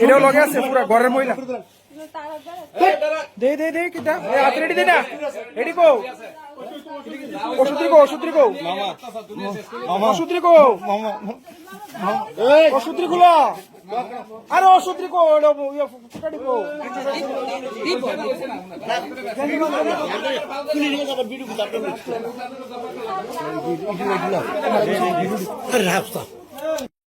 এটাও লগে আছে, পুরা ঘরের মহিলা। দে দে দে কিটা হাত রেডি দে না? রেডি কো ওষুধি কো ওষুধি কো ওষুধি কো ওষুধি গুলো আরে ওষুধি কো এটা ইয়ে ফুটাড়ি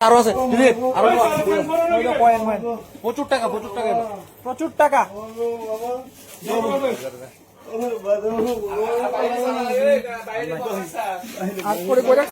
আরও আছে আরও প্রচুর টাকা প্রচুর টাকা প্রচুর টাকা। আর করে করে